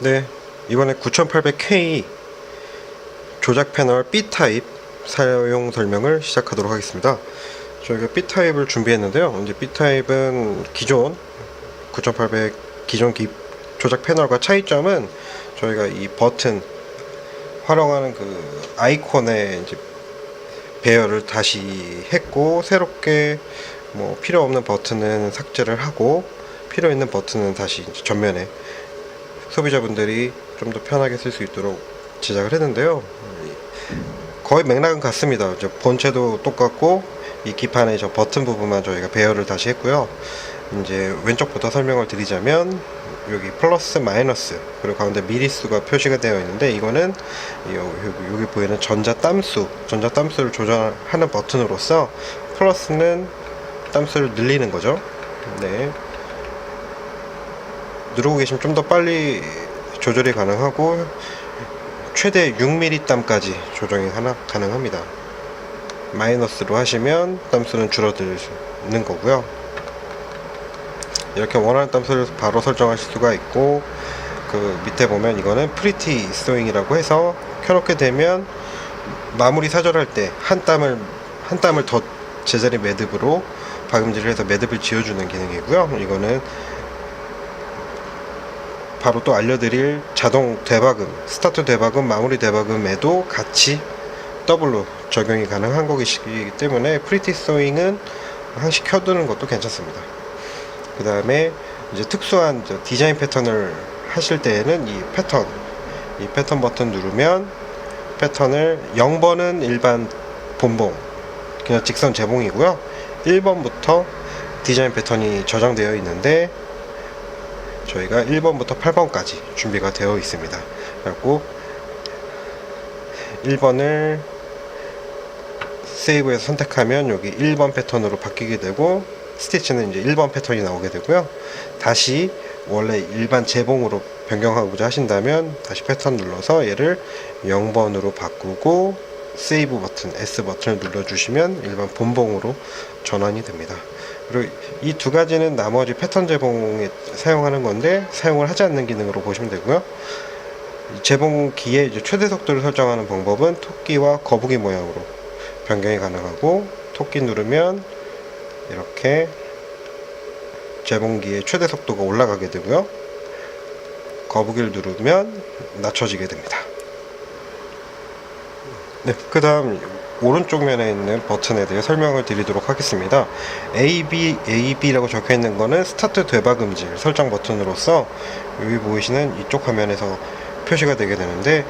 네, 이번에 9800K 조작 패널 B타입 사용 설명을 시작하도록 하겠습니다. 저희가 B타입을 준비했는데요. 이제 B타입은 기존 9800 기존 기, 조작 패널과 차이점은 저희가 이 버튼 활용하는 그 아이콘의 이제 배열을 다시 했고 새롭게 뭐 필요 없는 버튼은 삭제를 하고 필요 있는 버튼은 다시 전면에 소비자분들이 좀 더 편하게 쓸 수 있도록 제작을 했는데요. 거의 맥락은 같습니다. 이제 본체도 똑같고 이 기판의 저 버튼 부분만 저희가 배열을 다시 했고요. 이제 왼쪽부터 설명을 드리자면 여기 플러스 마이너스 그리고 가운데 미리수가 표시가 되어 있는데 이거는 요- 여기, 여기 보이는 전자 땀수 전자 땀수를 조절하는 버튼으로서 플러스는 땀수를 늘리는 거죠. 네. 누르고 계시면 좀 더 빨리 조절이 가능하고 최대 6mm 땀까지 조정이 하나 가능합니다. 마이너스로 하시면 땀수는 줄어드는 거고요. 이렇게 원하는 땀수를 바로 설정하실 수가 있고 그 밑에 보면 이거는 프리티 스토잉이라고 해서 켜놓게 되면 마무리 사절할 때 한 땀을 한 땀을 더 제자리 매듭으로 박음질을 해서 매듭을 지어주는 기능이고요. 이거는 바로 또 알려드릴 자동 대박음, 스타트 대박음, 마무리 대박음에도 같이 더블로 적용이 가능한 거기 때문에 프리티 소잉은 항시 켜두는 것도 괜찮습니다. 그 다음에 이제 특수한 저 디자인 패턴을 하실 때에는 이 패턴, 이 패턴 버튼 누르면 패턴을 0번은 일반 본봉, 그냥 직선 재봉이고요. 1번부터 디자인 패턴이 저장되어 있는데 저희가 1번부터 8번까지 준비가 되어 있습니다. 그리고 1번을 세이브에서 선택하면 여기 1번 패턴으로 바뀌게 되고 스티치는 이제 1번 패턴이 나오게 되고요. 다시 원래 일반 재봉으로 변경하고자 하신다면 다시 패턴 눌러서 얘를 0번으로 바꾸고 세이브 버튼 S 버튼을 눌러주시면 일반 본봉으로 전환이 됩니다. 그리고 이 두 가지는 나머지 패턴 재봉에 사용하는 건데 사용을 하지 않는 기능으로 보시면 되고요. 이 재봉기의 최대 속도를 설정하는 방법은 토끼와 거북이 모양으로 변경이 가능하고 토끼 누르면 이렇게 재봉기의 최대 속도가 올라가게 되고요. 거북이를 누르면 낮춰지게 됩니다. 네, 그 다음 오른쪽 면에 있는 버튼에 대해 설명을 드리도록 하겠습니다. AB, AB라고 적혀 있는 거는 스타트 되박음질 설정 버튼으로서 여기 보이시는 이쪽 화면에서 표시가 되게 되는데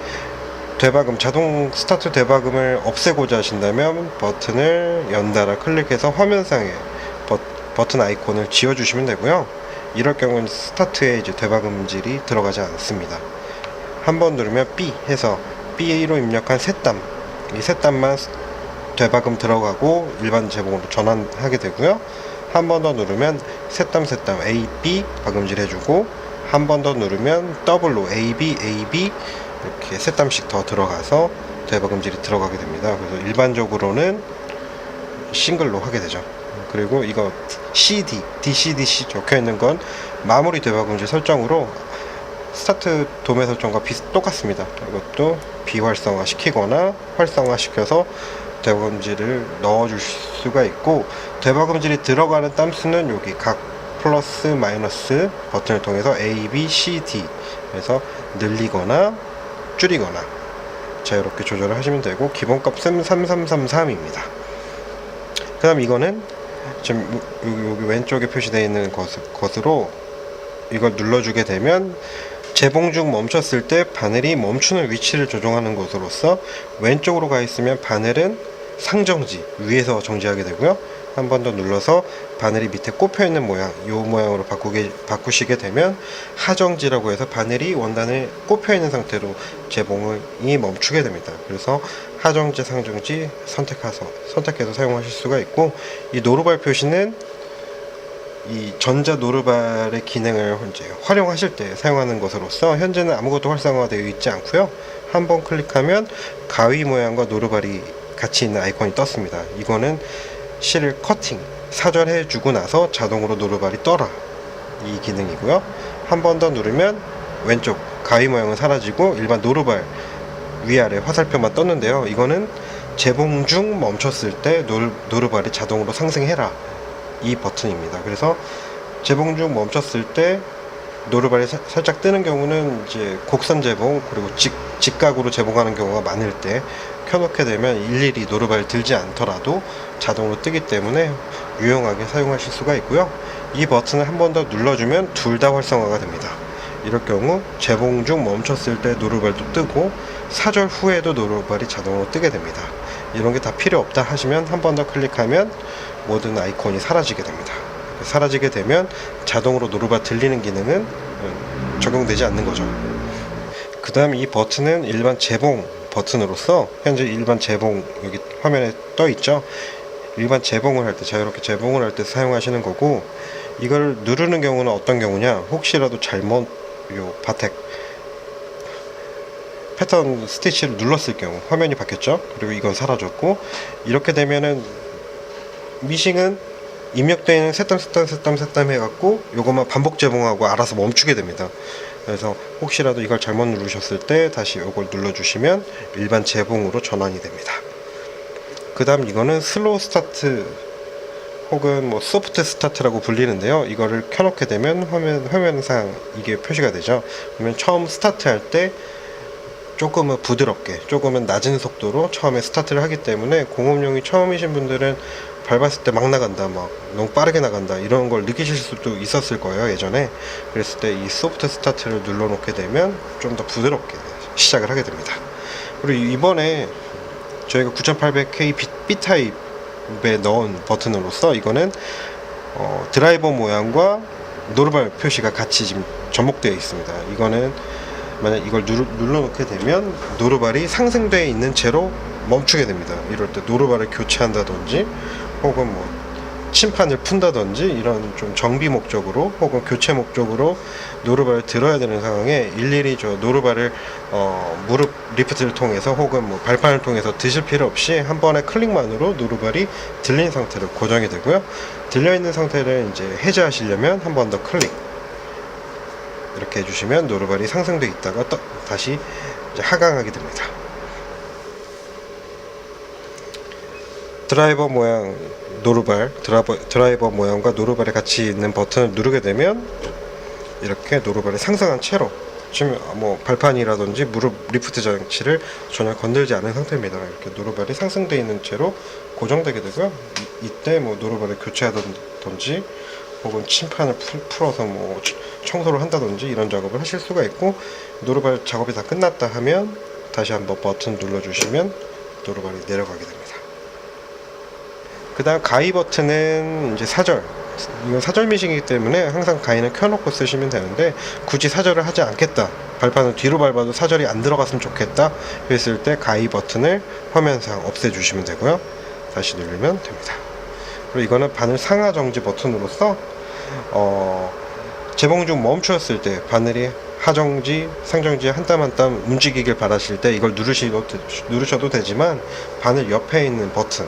되박음 자동 스타트 되박음을 없애고자 하신다면 버튼을 연달아 클릭해서 화면상에 버, 버튼 아이콘을 지워 주시면 되고요. 이럴 경우는 스타트에 이제 되박음질이 들어가지 않습니다. 한 번 누르면 B 해서 B로 입력한 셋땀 이 셋땀만 되박음 들어가고 일반 제봉으로 전환하게 되고요. 한 번 더 누르면 셋땀 셋땀 A, B 박음질 해주고 한 번 더 누르면 더블로 A, B, A, B 이렇게 셋땀씩 더 들어가서 되박음질이 들어가게 됩니다. 그래서 일반적으로는 싱글로 하게 되죠. 그리고 이거 CD, DCDC 적혀 있는 건 마무리 되박음질 설정으로 스타트 도매 설정과 비슷 똑같습니다. 이것도 비활성화 시키거나 활성화 시켜서 대박음질을 넣어줄 수가 있고 대박음질이 들어가는 땀수는 여기 각 플러스 마이너스 버튼을 통해서 A, B, C, D 에서 늘리거나 줄이거나 자유롭게 조절을 하시면 되고 기본값은 3333입니다. 그 다음 이거는 지금 여기, 여기 왼쪽에 표시되어 있는 것, 것으로 이걸 눌러주게 되면 재봉 중 멈췄을 때 바늘이 멈추는 위치를 조정하는 것으로서 왼쪽으로 가 있으면 바늘은 상정지 위에서 정지하게 되고요. 한 번 더 눌러서 바늘이 밑에 꼽혀 있는 모양, 이 모양으로 바꾸게 바꾸시게 되면 하정지라고 해서 바늘이 원단에 꼽혀 있는 상태로 재봉이 멈추게 됩니다. 그래서 하정지, 상정지 선택해서 선택해서 사용하실 수가 있고 이 노루발 표시는 이 전자 노르발의 기능을 이제 활용하실 때 사용하는 것으로서 현재는 아무것도 활성화되어 있지 않고요. 한번 클릭하면 가위 모양과 노르발이 같이 있는 아이콘이 떴습니다. 이거는 실을 커팅, 사절해 주고 나서 자동으로 노르발이 떠라 이 기능이고요. 한 번 더 누르면 왼쪽 가위 모양은 사라지고 일반 노루발 위아래 화살표만 떴는데요. 이거는 재봉 중 멈췄을 때 노루, 노루발이 자동으로 상승해라 이 버튼입니다. 그래서 재봉 중 멈췄을 때 노루발이 사- 살짝 뜨는 경우는 이제 곡선 재봉 그리고 직, 직각으로 재봉하는 경우가 많을 때 켜놓게 되면 일일이 노루발 들지 않더라도 자동으로 뜨기 때문에 유용하게 사용하실 수가 있고요. 이 버튼을 한 번 더 눌러주면 둘 다 활성화가 됩니다. 이럴 경우 재봉 중 멈췄을 때 노루발도 뜨고 사절 후에도 노루발이 자동으로 뜨게 됩니다. 이런 게 다 필요 없다 하시면 한 번 더 클릭하면 모든 아이콘이 사라지게 됩니다. 사라지게 되면 자동으로 노루발 들리는 기능은 음, 적용되지 않는 거죠. 그 다음 이 버튼은 일반 재봉 버튼으로서 현재 일반 재봉 여기 화면에 떠 있죠. 일반 재봉을 할 때 자유롭게 재봉을 할 때 사용하시는 거고 이걸 누르는 경우는 어떤 경우냐 혹시라도 잘못 요 바텍 패턴 스티치를 눌렀을 경우 화면이 바뀌었죠 그리고 이건 사라졌고 이렇게 되면은 미싱은 있는 셋담 셋담 셋담 셋담 해갖고 요것만 반복 재봉하고 알아서 멈추게 됩니다 그래서 혹시라도 이걸 잘못 누르셨을 때 다시 요걸 눌러주시면 일반 재봉으로 전환이 됩니다 그 다음 이거는 슬로우 스타트 혹은 뭐 소프트 스타트라고 불리는데요. 이거를 켜놓게 되면 화면 화면상 이게 표시가 되죠. 그러면 처음 스타트 할 때 조금은 부드럽게, 조금은 낮은 속도로 처음에 스타트를 하기 때문에 공업용이 처음이신 분들은 밟았을 때 막 나간다, 막 너무 빠르게 나간다 이런 걸 느끼실 수도 있었을 거예요 예전에. 그랬을 때 이 소프트 스타트를 눌러 놓게 되면 좀 더 부드럽게 시작을 하게 됩니다. 그리고 이번에 저희가 9800K B, B 타입에 넣은 버튼으로서 이거는 어, 드라이버 모양과 노르발 표시가 같이 지금 접목되어 있습니다. 이거는 만약 이걸 누르, 눌러놓게 되면 노르발이 상승되어 있는 채로 멈추게 됩니다. 이럴 때 노르발을 교체한다든지 혹은 뭐 침판을 푼다든지 이런 좀 정비 목적으로 혹은 교체 목적으로 노르발을 들어야 되는 상황에 일일이 저 노르발을 어, 무릎 리프트를 통해서 혹은 뭐 발판을 통해서 드실 필요 없이 한 번의 클릭만으로 노르발이 들린 상태로 고정이 되고요. 들려 있는 상태를 이제 해제하시려면 한 번 더 클릭 이렇게 해주시면 노르발이 상승돼 있다가 또 다시 하강하게 됩니다. 드라이버 모양 노르발 드라이버, 드라이버 모양과 노르발이 같이 있는 버튼을 누르게 되면 이렇게 노르발이 상승한 채로 지금 뭐 발판이라든지 무릎 리프트 장치를 전혀 건들지 않은 상태입니다. 이렇게 노르발이 상승되어 있는 채로 고정되게 되고요. 이, 이때 뭐 노르발을 교체하든지 혹은 침판을 풀, 풀어서 뭐 청소를 한다든지 이런 작업을 하실 수가 있고 노르발 작업이 다 끝났다 하면 다시 한번 버튼 눌러주시면 노르발이 내려가게 됩니다. 그 다음 가위 버튼은 이제 사절. 이건 사절 미싱이기 때문에 항상 가위는 켜놓고 쓰시면 되는데 굳이 사절을 하지 않겠다. 발판을 뒤로 밟아도 사절이 안 들어갔으면 좋겠다. 했을 때 가위 버튼을 화면상 없애주시면 되고요. 다시 누르면 됩니다. 그리고 이거는 바늘 상하 정지 버튼으로서 어, 재봉 중 멈추었을 때 바늘이 하정지, 상정지 한 땀 한 땀 움직이길 바라실 때 이걸 누르시도, 누르셔도 되지만 바늘 옆에 있는 버튼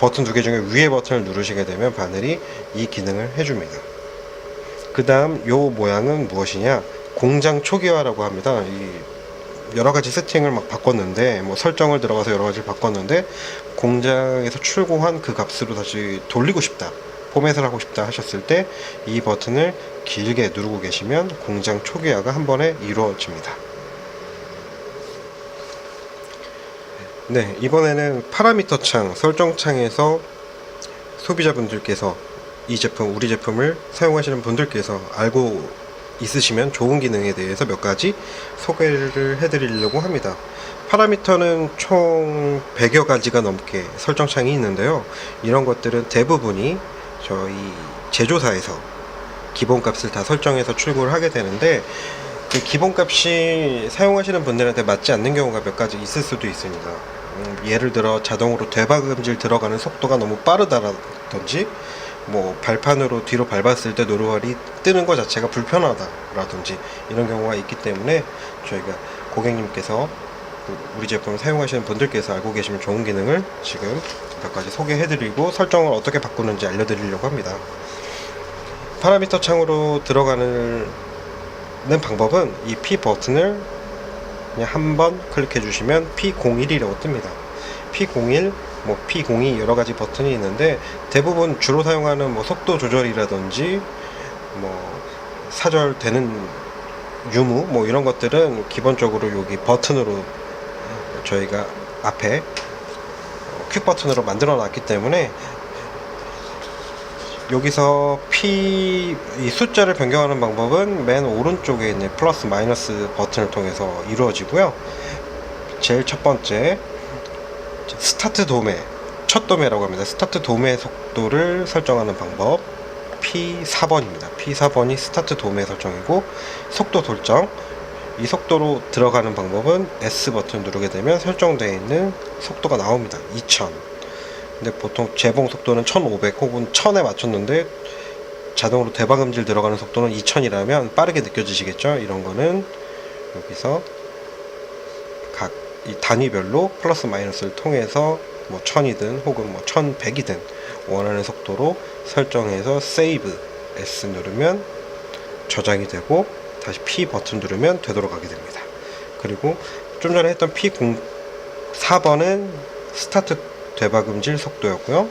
버튼 두 개 중에 위에 버튼을 누르시게 되면 바늘이 이 기능을 해줍니다. 그 다음 요 모양은 무엇이냐 공장 초기화라고 합니다. 이 여러 가지 세팅을 막 바꿨는데 뭐 설정을 들어가서 여러 가지를 바꿨는데 공장에서 출고한 그 값으로 다시 돌리고 싶다 포맷을 하고 싶다 하셨을 때 이 버튼을 길게 누르고 계시면 공장 초기화가 한 번에 이루어집니다. 네, 이번에는 파라미터 창, 설정 창에서 소비자분들께서 이 제품, 우리 제품을 사용하시는 분들께서 알고 있으시면 좋은 기능에 대해서 몇 가지 소개를 해드리려고 합니다. 파라미터는 총 100여 가지가 넘게 설정창이 있는데요. 이런 것들은 대부분이 저희 제조사에서 기본값을 다 설정해서 출고를 하게 되는데 그 기본값이 사용하시는 분들한테 맞지 않는 경우가 몇 가지 있을 수도 있습니다. 음, 예를 들어 자동으로 되박음질 들어가는 속도가 너무 빠르다라든지 뭐 발판으로 뒤로 밟았을 때 노루발이 뜨는 것 자체가 불편하다라든지 이런 경우가 있기 때문에 저희가 고객님께서 그 우리 제품을 사용하시는 분들께서 알고 계시면 좋은 기능을 지금 몇 가지 소개해드리고 설정을 어떻게 바꾸는지 알려드리려고 합니다. 파라미터 창으로 들어가는 방법은 이 P 버튼을 그냥 한 번 클릭해 주시면 P01이라고 뜹니다. P01, 뭐 P02 여러 가지 버튼이 있는데 대부분 주로 사용하는 뭐 속도 조절이라든지 뭐 사절되는 유무 뭐 이런 것들은 기본적으로 여기 버튼으로 저희가 앞에 퀵 버튼으로 만들어 놨기 때문에 여기서 P 이 숫자를 변경하는 방법은 맨 오른쪽에 있는 플러스 마이너스 버튼을 통해서 이루어지고요. 제일 첫 번째 스타트 도매 첫 도매라고 합니다. 스타트 도매 속도를 설정하는 방법 P4번입니다. P4번이 스타트 도매 설정이고 속도 설정 이 속도로 들어가는 방법은 S 버튼 누르게 되면 설정되어 있는 속도가 나옵니다. 2000 근데 보통 재봉 속도는 1500 혹은 1000에 맞췄는데 자동으로 대박음질 들어가는 속도는 2000이라면 빠르게 느껴지시겠죠? 이런 거는 여기서 각 이 단위별로 플러스 마이너스를 통해서 뭐 1000이든 혹은 뭐 1100이든 원하는 속도로 설정해서 세이브 S 누르면 저장이 되고 다시 P 버튼 누르면 되돌아가게 됩니다. 그리고 좀 전에 했던 P0 4번은 스타트 되박음질 속도였고요.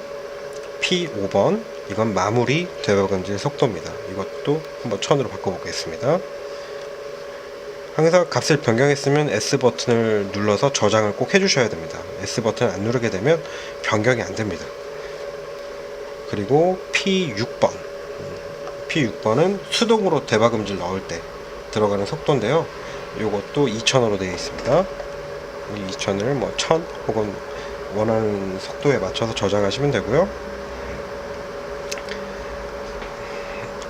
P5번 이건 마무리 되박음질 속도입니다. 이것도 한번 1000으로 바꿔보겠습니다. 항상 값을 변경했으면 S 버튼을 눌러서 저장을 꼭 해주셔야 됩니다. S 버튼 안 누르게 되면 변경이 안 됩니다. 그리고 P6번 P6번은 수동으로 대박음질 넣을 때 들어가는 속도인데요. 이것도 2000으로 되어 있습니다. 이 2000을 뭐 1000 혹은 원하는 속도에 맞춰서 저장하시면 되고요.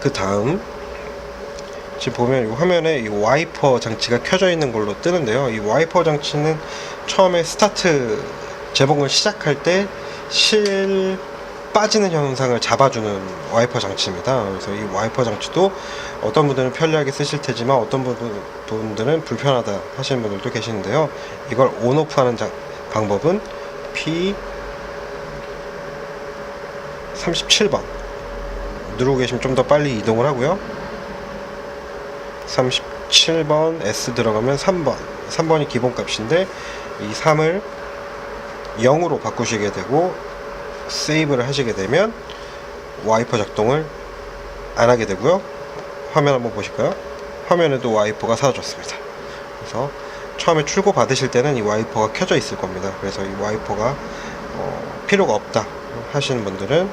그 다음 지금 보면 이 화면에 이 와이퍼 장치가 켜져 있는 걸로 뜨는데요. 이 와이퍼 장치는 처음에 스타트 재봉을 시작할 때 실 빠지는 현상을 잡아주는 와이퍼 장치입니다. 그래서 이 와이퍼 장치도 어떤 분들은 편리하게 쓰실 테지만 어떤 분- 분들은 불편하다 하시는 분들도 계시는데요. 이걸 온오프 하는 장- 방법은 P 37번 누르고 계시면 좀 더 빨리 이동을 하고요. 37번 S 들어가면 3번 3번이 기본값인데 이 3을 0으로 바꾸시게 되고 세이브를 하시게 되면 와이퍼 작동을 안 하게 되고요. 화면 한번 보실까요? 화면에도 와이퍼가 사라졌습니다. 그래서 처음에 출고 받으실 때는 이 와이퍼가 켜져 있을 겁니다. 그래서 이 와이퍼가 어, 필요가 없다 하시는 분들은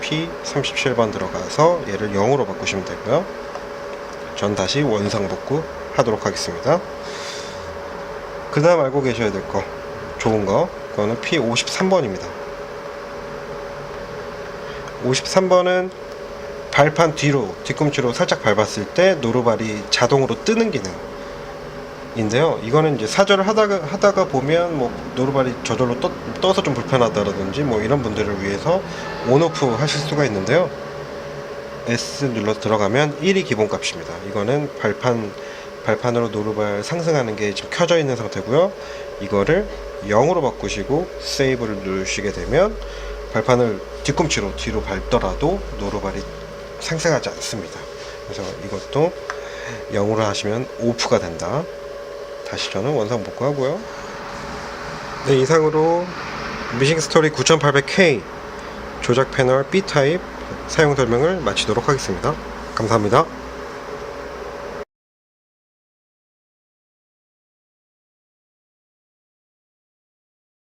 P37번 들어가서 얘를 0으로 바꾸시면 되고요. 전 다시 원상 복구 하도록 하겠습니다. 그 다음 알고 계셔야 될 거, 좋은 거, 그거는 P53번입니다. 53번은 발판 뒤로, 뒤꿈치로 살짝 밟았을 때 노루발이 자동으로 뜨는 기능인데요. 이거는 이제 사절을 하다가, 하다가 보면 뭐 노루발이 저절로 떠, 떠서 좀 불편하다라든지 뭐 이런 분들을 위해서 온오프 하실 수가 있는데요. S 눌러 들어가면 1이 기본값입니다. 이거는 발판 발판으로 노루발 상승하는 게 지금 켜져 있는 상태고요. 이거를 0으로 바꾸시고 세이브를 누르시게 되면 발판을 뒤꿈치로 뒤로 밟더라도 노루발이 상승하지 않습니다. 그래서 이것도 0으로 하시면 오프가 된다. 다시 저는 원상 복구하고요. 네, 이상으로 미싱 스토리 9800K 조작 패널 B 타입 사용 설명을 마치도록 하겠습니다. 감사합니다.